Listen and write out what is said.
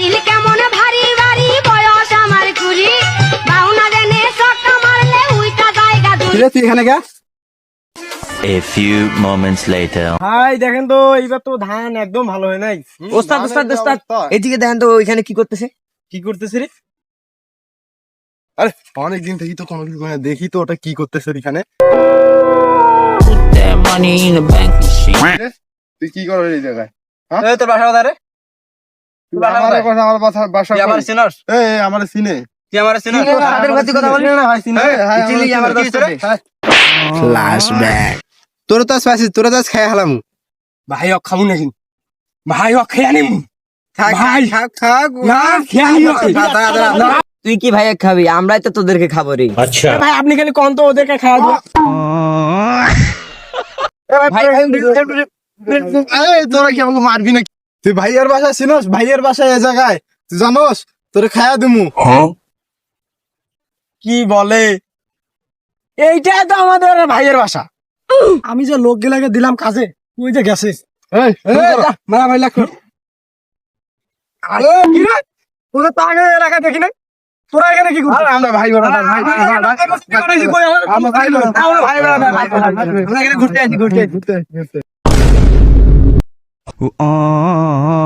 শরীর কেমন ভারী ভারী বয়স আমার কুড়ি। বাউনা দেনে সক্কা মারলে উইটা জায়গা দূর তুই এখানে গা A few moments later. দেখেন তো এইবার তো ধান একদম ভালো হয় নাই। ওস্তাদ ওস্তাদ ওস্তাদ। এদিকে দেখেন তো ওইখানে কি করতেছে? কি করতেছে রে? আরে অনেক দিন থেকে তো কোনো কিছু হয় না। দেখি তো ওটা কি করতেছে এখানে। That money in the bank machine. তুই কি করবি এই জায়গায়? এই তোর বাসা কোথায় রে। আমার কথা আমার বাসা বাসা তুই চিনি। তোর? তো পাইছিস তোর তো খাই হালাম। ভাই খাব নাকি? ভাই খেয়ে কি ভাই খাবি? আমরাই তো তোদেরকে খাব রে। ভাই আপনি খালি কন তো ওদেরকে খাওয়া দেবো ভাই এই, তোরা কি আমাকে মারবি নাকি? তুই ভাইয়ের বাসা চিনস ভাইয়ের বাসা এ জায়গায়? তুই জানোস? তোরে খায়া দিমু। কি বলে? এইটাই তো আমাদের ভাইয়ের বাসা। আমি যে লোক গেলাকে দিলাম কাজে তুই যে গেছিস। মারা ভাই লাখ আরে কি রে? তোরা তো আগে এলাকা দেখি না তোরা এখানে কি করছিস? আমরা ভাই বেড়া ভাই আমরা ভাই বেড়া আমরা ভাই বেড়া আমরা এখানে ঘুরতে আসি ঘুরতে ঘুরতে ঘুরতে